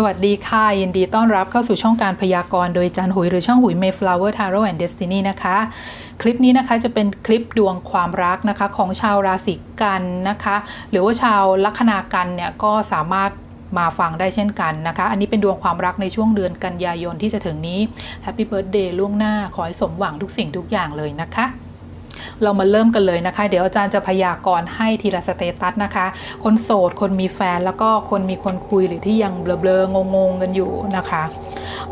สวัสดีค่ะ ยินดีต้อนรับเข้าสู่ช่องการพยากรณ์โดยจันหุยหรือช่องหุย Mayflower Tarot and Destiny นะคะ คลิปนี้นะคะจะเป็นคลิปดวงความรักนะคะของชาวราศีกันนะคะ หรือว่าชาวลัคนากันเนี่ยก็สามารถมาฟังได้เช่นกันนะคะ อันนี้เป็นดวงความรักในช่วงเดือนกันยายนที่จะถึงนี้ Happy Birthday ล่วงหน้าขอให้สมหวังทุกสิ่งทุกอย่างเลยนะคะ เรามาเริ่มกันเลยนะคะ เดี๋ยวอาจารย์จะพยากรณ์ให้ทีละสเตตัสนะคะ คนโสด คนมีแฟน แล้วก็คนมีคนคุยหรือที่ยังเบลอๆงงๆกันอยู่นะคะ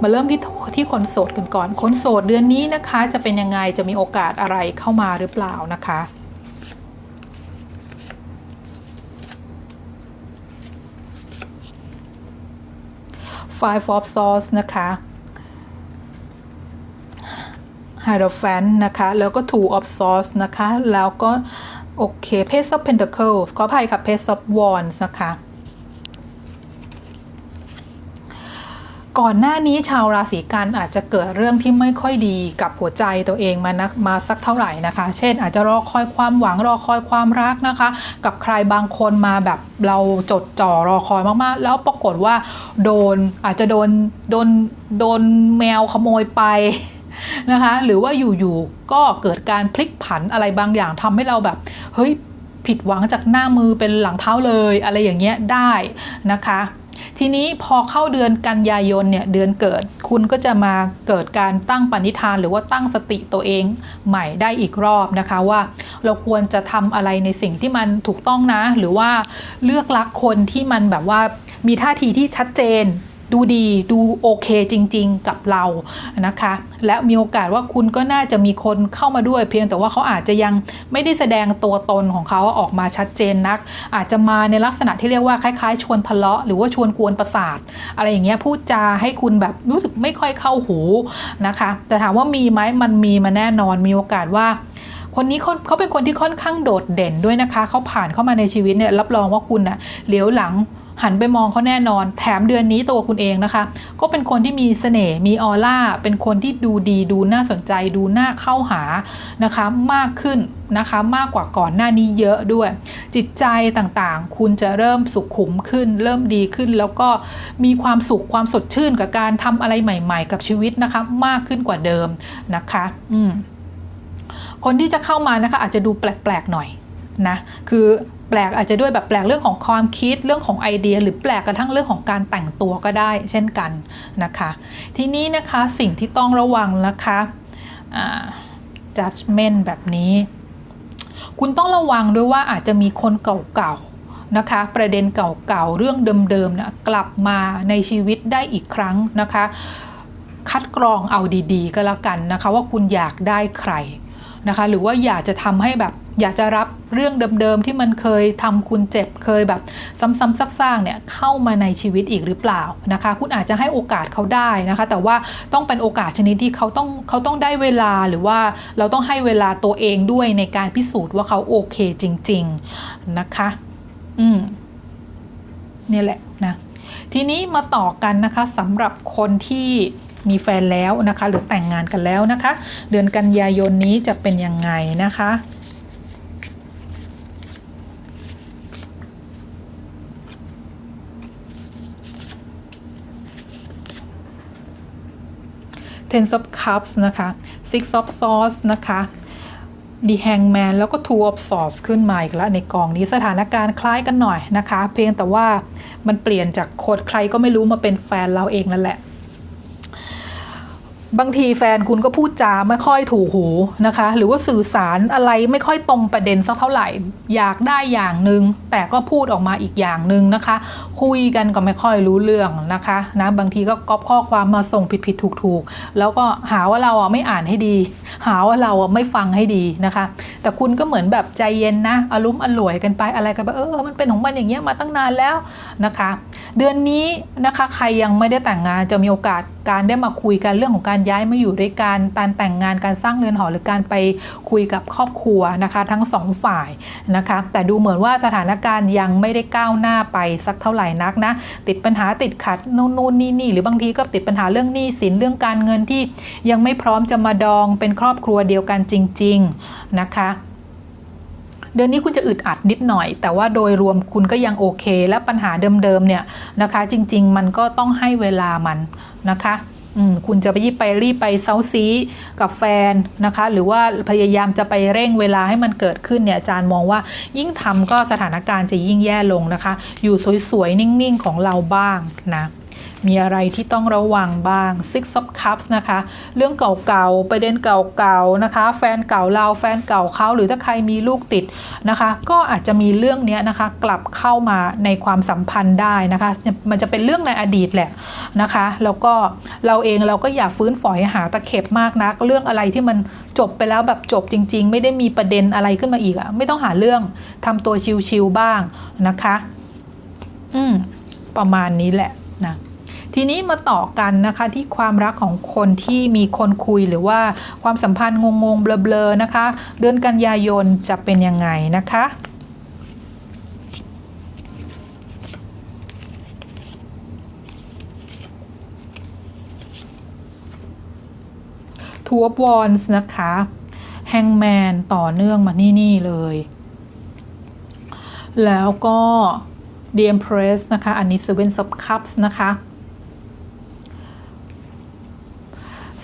มาเริ่มที่ที่คนโสดกันก่อน คนโสดเดือนนี้นะคะ จะเป็นยังไง จะมีโอกาสอะไรเข้ามาหรือเปล่านะคะ Five of Swords นะคะ h i e r o p h a n t นะคะ แล้วก็ Two of Swords นะคะ แล้วก็ โอเค Page of Pentacles ขออภัยค่ะ Page of Wands นะคะก่อนหน้านี้ชาวราศีกันอาจจะเกิดเรื่องที่ไม่ค่อยดีกับหัวใจตัวเองมานะมาสักเท่าไหร่นะคะ เช่นอาจจะรอคอยความหวังรอคอยความรักนะคะ กับใครบางคนมาแบบเราจดจ่อรอคอยมากๆ แล้วปรากฏว่าโดนอาจจะโดนโดนโดนแมวขโมยไป นะคะหรือว่าอยู่ๆก็เกิดการพลิกผันอะไรบางอย่างทำให้เราแบบเฮ้ยผิดหวังจากหน้ามือเป็นหลังเท้าเลย อะไรอย่างเงี้ยได้นะคะทีนี้พอเข้าเดือนกันยายนเนี่ยเดือนเกิดคุณก็จะมาเกิดการตั้งปณิธาน หรือว่าตั้งสติตัวเองใหม่ได้อีกรอบนะคะว่า เราควรจะทำอะไรในสิ่งที่มันถูกต้องนะ หรือว่าเลือกรักคนที่มันแบบว่ามีท่าทีที่ชัดเจน ดูดีดูโอเคจริง ๆ กับเรานะคะ และมีโอกาสว่าคุณก็น่าจะมีคนเข้ามาด้วย เพียงแต่ว่าเขาอาจจะยังไม่ได้แสดงตัวตนของเขาออกมาชัดเจนนัก อาจจะมาในลักษณะที่เรียกว่าคล้ายๆ ชวนทะเลาะหรือว่าชวนกวนประสาท อะไรอย่างเงี้ยพูดจาให้คุณแบบรู้สึกไม่ค่อยเข้าหูนะคะ แต่ถามว่ามีไหมมันมีมาแน่นอนมีโอกาสว่าคนนี้เขาเขาเป็นคนที่ค่อนข้างโดดเด่นด้วยนะคะ เขาผ่านเข้ามาในชีวิตเนี่ยรับรองว่าคุณน่ะเหลียวหลัง หันไปมองเขาแน่นอน แถมเดือนนี้ตัวคุณเองนะคะ ก็เป็นคนที่มีเสน่ห์มีออร่า เป็นคนที่ดูดีดูน่าสนใจ ดูน่าเข้าหานะคะ มากขึ้นนะคะมากกว่าก่อนหน้านี้เยอะด้วย จิตใจต่างๆ คุณจะเริ่มสุขขุมขึ้น เริ่มดีขึ้น แล้วก็มีความสุขความสดชื่นกับการทำอะไรใหม่ ๆ กับชีวิตนะคะ มากขึ้นกว่าเดิมนะคะ อืมคนที่จะเข้ามานะคะอาจจะดูแปลกๆหน่อยนะคือ แปลกอาจจะด้วยแบบแปลกเรื่องของความคิดเรื่องของไอเดีย หรือแปลกกระทั่งเรื่องของการแต่งตัวก็ได้ เช่นกันนะคะ ทีนี้นะคะสิ่งที่ต้องระวังนะคะ judgment แบบนี้ คุณต้องระวังด้วยว่าอาจจะมีคนเก่าๆนะคะ ประเด็นเก่าๆ เรื่องเดิมๆนะกลับมาในชีวิตได้อีกครั้งนะคะ คัดกรองเอาดีๆ ก็แล้วกันนะคะ ว่าคุณอยากได้ใครนะคะ หรือว่าอยากจะทำให้แบบ อยากจะรับเรื่องเดิมๆที่มันเคยทำคุณเจ็บเคยแบบซ้ำๆซักๆเนี่ยเข้ามาในชีวิตอีกหรือเปล่านะคะ คุณอาจจะให้โอกาสเขาได้นะคะ แต่ว่าต้องเป็นโอกาสชนิดที่เขาต้องเขาต้องได้เวลาหรือว่าเราต้องให้เวลาตัวเองด้วยในการพิสูจน์ว่าเขาโอเคจริง ๆนะคะ อืมนี่แหละนะทีนี้มาต่อกันนะคะสำหรับคนที่มีแฟนแล้วนะคะ หรือแต่งงานกันแล้วนะคะ เดือนกันยายนนี้จะเป็นยังไงนะคะ Ten of Cups นะคะ Six of Swords นะคะ The Hangman แล้วก็ Two of Swords ขึ้นมาอีกแล้วในกองนี้สถานการณ์คล้ายกันหน่อยนะคะ เพียงแต่ว่ามันเปลี่ยนจากโคดใครก็ไม่รู้มาเป็นแฟนเราเองนั่นแหละ บางทีแฟนคุณก็พูดจาไม่ค่อยถูกหูนะคะ หรือว่าสื่อสารอะไรไม่ค่อยตรงประเด็นสักเท่าไหร่ อยากได้อย่างหนึ่งแต่ก็พูดออกมาอีกอย่างหนึ่งนะคะ คุยกันก็ไม่ค่อยรู้เรื่องนะคะนะบางทีก็ก๊อปข้อความมาส่งผิดผิดถูกถูกแล้วก็หาว่าเราอะไม่อ่านให้ดี หาว่าเราอะไม่ฟังให้ดีนะคะ แต่คุณก็เหมือนแบบใจเย็นนะอารมณ์อร่วยกันไปอะไรกันไปเออมันเป็นของมันอย่างเงี้ยมาตั้งนานแล้วนะคะ เดือนนี้นะคะใครยังไม่ได้แต่งงานจะมีโอกาส การได้มาคุยกันเรื่องของการย้ายมาอยู่ด้วยกันการแต่งงานการสร้างเรือนหอหรือการไปคุยกับครอบครัวนะคะทั้งสองฝ่ายนะคะแต่ดูเหมือนว่าสถานการณ์ยังไม่ได้ก้าวหน้าไปสักเท่าไหร่นักนะติดปัญหาติดขัดนู่นนู่นนี่นี่หรือบางทีก็ติดปัญหาเรื่องหนี้สินเรื่องการเงินที่ยังไม่พร้อมจะมาดองเป็นครอบครัวเดียวกันจริง ๆนะคะ เดือนนี้คุณจะอึดอัดนิดหน่อย แต่ว่าโดยรวมคุณก็ยังโอเค และปัญหาเดิมๆเนี่ยนะคะ จริง ๆ มันก็ต้องให้เวลามันนะคะคุณจะไปยี่ไปรีบไปเซาซีกับแฟนนะคะ หรือว่าพยายามจะไปเร่งเวลาให้มันเกิดขึ้นเนี่ยอาจารย์มองว่ายิ่งทำก็สถานการณ์จะยิ่งแย่ลงนะคะ อยู่สวยๆ นิ่งๆ ของเราบ้างนะ มีอะไรที่ต้องระวังบ้าง Six of Cups นะคะ เรื่องเก่าๆ ประเด็นเก่าๆ นะคะ แฟนเก่าเรา แฟนเก่าเขา หรือถ้าใครมีลูกติดนะคะ ก็อาจจะมีเรื่องนี้นะคะ กลับเข้ามาในความสัมพันธ์ได้นะคะ มันจะเป็นเรื่องในอดีตแหละนะคะ แล้วก็เราเองเราก็อย่าฟื้นฝอยหาตะเข็บมากนัก เรื่องอะไรที่มันจบไปแล้วแบบจบจริง ๆ ไม่ได้มีประเด็นอะไรขึ้นมาอีกอะไม่ต้องหาเรื่องทำตัวชิวๆบ้างนะคะ อืมประมาณนี้แหละนะ ทีนี้มาต่อกันนะคะที่ความรักของคนที่มีคนคุยหรือว่าความสัมพันธ์งงๆเบลอๆนะคะ เดือนกันยายนจะเป็นยังไงนะคะ Two of Wands นะคะ Hangman ต่อเนื่องมานี่นี่เลย แล้วก็ The Empress นะคะ อันนี้ Seven of Cups นะคะ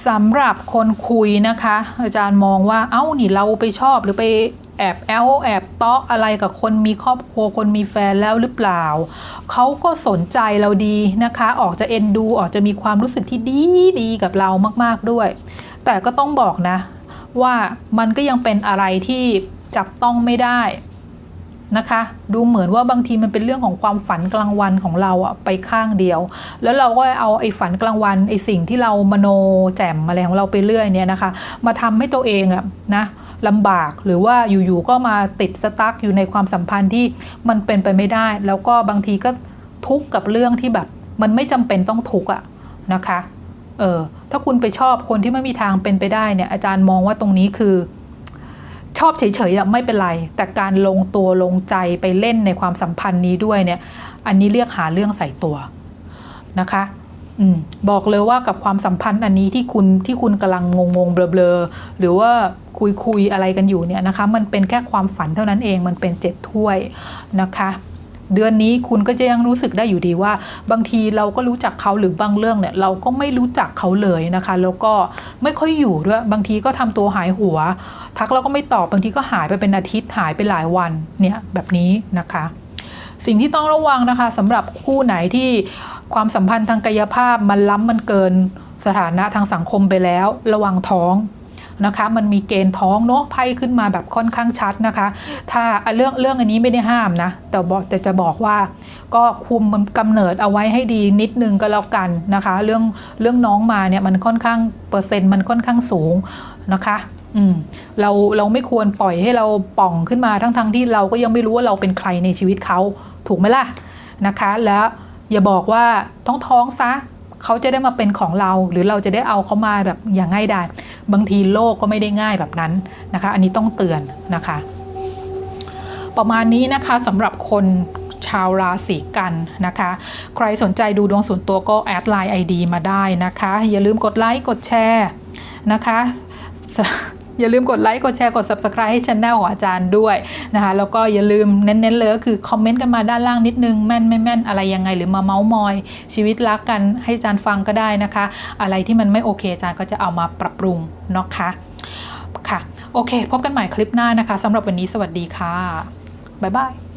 สำหรับคนคุยนะคะ อาจารย์มองว่าเอ้านี่เราไปชอบหรือไปแอบแอลแอบเตาะอะไรกับคนมีครอบครัวคนมีแฟนแล้วหรือเปล่า เขาก็สนใจเราดีนะคะ ออกจะเอ็นดูออกจะมีความรู้สึกที่ดีดีกับเรามาก ๆด้วย แต่ก็ต้องบอกนะ ว่ามันก็ยังเป็นอะไรที่จับต้องไม่ได้ นะคะ ดูเหมือนว่าบางทีมันเป็นเรื่องของความฝันกลางวันของเราอะไปข้างเดียว แล้วเราก็เอาไอ้ฝันกลางวันไอ้สิ่งที่เรามโนแจ่มอะไรของเราไปเรื่อยเนี่ยนะคะ มาทำให้ตัวเองอะนะลำบากหรือว่าอยู่ๆก็มาติดสตั๊กอยู่ในความสัมพันธ์ที่มันเป็นไปไม่ได้ แล้วก็บางทีก็ทุกข์กับเรื่องที่แบบ มันไม่จำเป็นต้องทุกข์อะนะคะเออถ้าคุณไปชอบคนที่ไม่มีทางเป็นไปได้เนี่ยอาจารย์มองว่าตรงนี้คือ อบเฉยๆอะไม่เป็นไร แต่การลงตัวลงใจไปเล่นในความสัมพันธ์นี้ด้วยเนี่ย อันนี้เรียกหาเรื่องใส่ตัวนะคะอบอกเลยว่ากับความสัมพันธ์อันนี้ที่คุณที่คุณกำลังงงๆเบลอๆหรือว่าคุยคุยอะไรกันอยู่เนี่ยนะคะ มันเป็นแค่ความฝันเท่านั้นเองมันเป็นเจ็ดถ้วยนะคะ เดือนนี้คุณก็จะยังรู้สึกได้อยู่ดีว่า บางทีเราก็รู้จักเขาหรือบางเรื่องเนี่ยเราก็ไม่รู้จักเขาเลยนะคะ แล้วก็ไม่ค่อยอยู่ด้วยบางทีก็ทำตัวหายหัว ทักแล้วก็ไม่ตอบบางทีก็หายไปเป็นอาทิตย์หายไปหลายวันเนี่ยแบบนี้นะคะ สิ่งที่ต้องระวังนะคะสำหรับคู่ไหนที่ความสัมพันธ์ทางกายภาพมันล้ำมันเกินสถานะทางสังคมไปแล้ว ระวังท้อง นะคะมันมีเกณฑ์ท้องเนาะไพ่ขึ้นมาแบบค่อนข้างชัดนะคะ ถ้าเรื่องเรื่องอันนี้ไม่ได้ห้ามนะ แต่บอกแต่จะบอกว่าก็คุมมันกำเนิดเอาไว้ให้ดีนิดนึงก็แล้วกันนะคะ เรื่องเรื่องน้องมาเนี่ยมันค่อนข้างเปอร์เซ็นต์มันค่อนข้างสูงนะคะอืมเราเราไม่ควรปล่อยให้เราป่องขึ้นมาทั้งๆทที่เราก็ยังไม่รู้ว่าเราเป็นใครในชีวิตเขาถูกไหมล่ะนะคะ แล้วอย่าบอกว่าท้องท้องซะ เขาจะได้มาเป็นของเรา หรือเราจะได้เอาเขามาแบบอย่างง่ายดายบางทีโลกก็ไม่ได้ง่ายแบบนั้นนะคะ อันนี้ต้องเตือนนะคะ ประมาณนี้นะคะสำหรับคนชาวราศีกันนะคะ ใครสนใจดูดวงส่วนตัวก็แอดไลน์ ID มาได้นะคะ อย่าลืมกดไลค์กดแชร์นะคะ อย่าลืมกดไลค์ กดแชร์ กด subscribe ให้ช anel ของอาจารย์ด้วยนะคะ แล้วก็อย่าลืมเน้นๆเลยก็คือคอมเมนต์กันมาด้านล่างนิดนึง แม่นไม่แม่นอะไรยังไง หรือมาเมาส์มอย ชีวิตรักกันให้อาจารย์ฟังก็ได้นะคะ อะไรที่มันไม่โอเคอาจารย์ก็จะเอามาปรับปรุงเนาะคะค่ะ โอเค พบกันใหม่คลิปหน้านะคะสำหรับวันนี้สวัสดีค่ะบ๊ายบาย